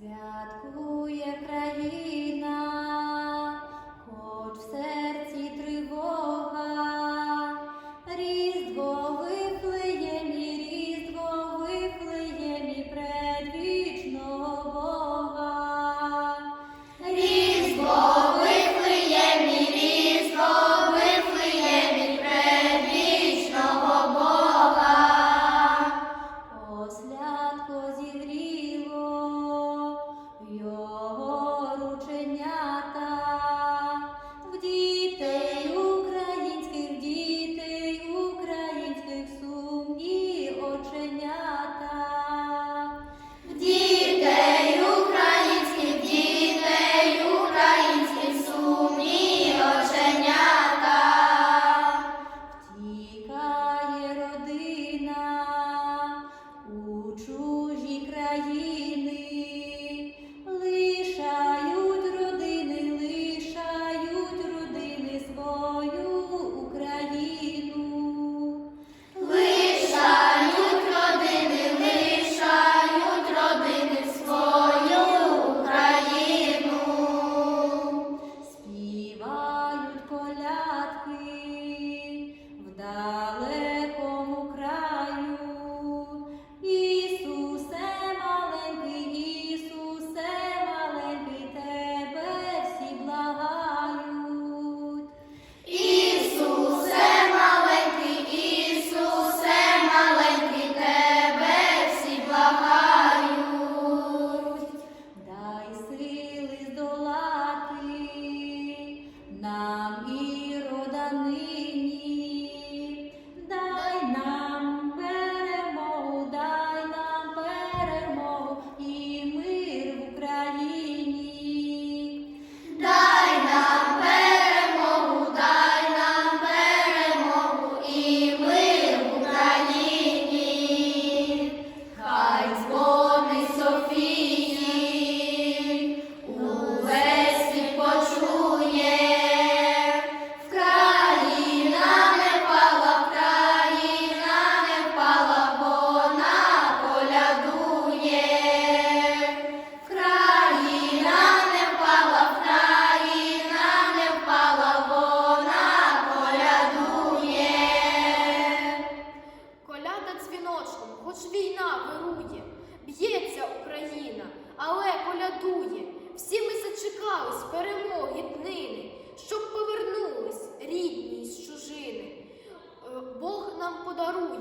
Святкує країна. കല്യാണം дзвіночком, хоч війна вирує, б'ється Україна, але колядує. Всі ми зачекались перемоги днини, щоб повернулись рідні з чужини. Е, Бог нам подарує.